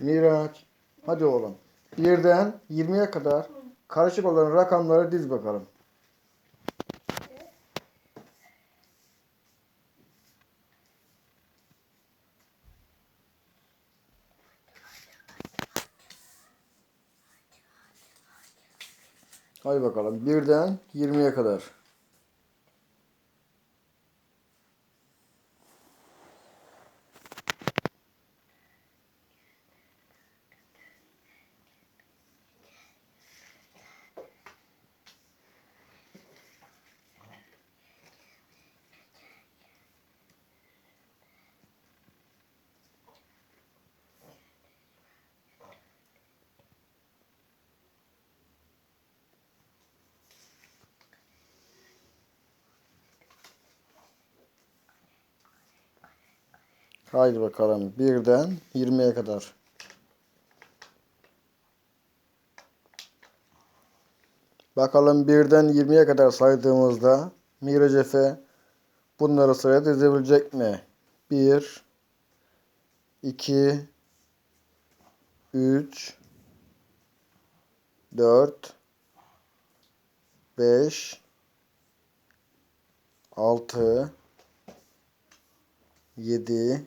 Miraç. Hadi oğlum. Birden 20'ye kadar karışık olan rakamları diz bakalım. Hadi bakalım. Birden 20'ye kadar. Haydi bakalım. Birden 20'ye kadar. Bakalım birden 20'ye kadar saydığımızda Miraç bunları sıraya dizebilecek mi? 1 2 3 4 5 6 7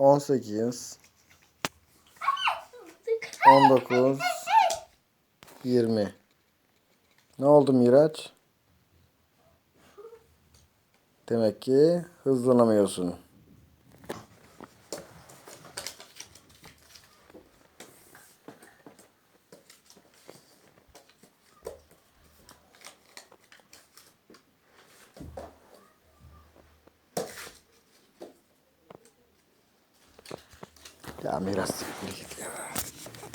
18 19 20 Ne oldu Miraç? Demek ki hızlanamıyorsun. Ya Miraç siktir git ya.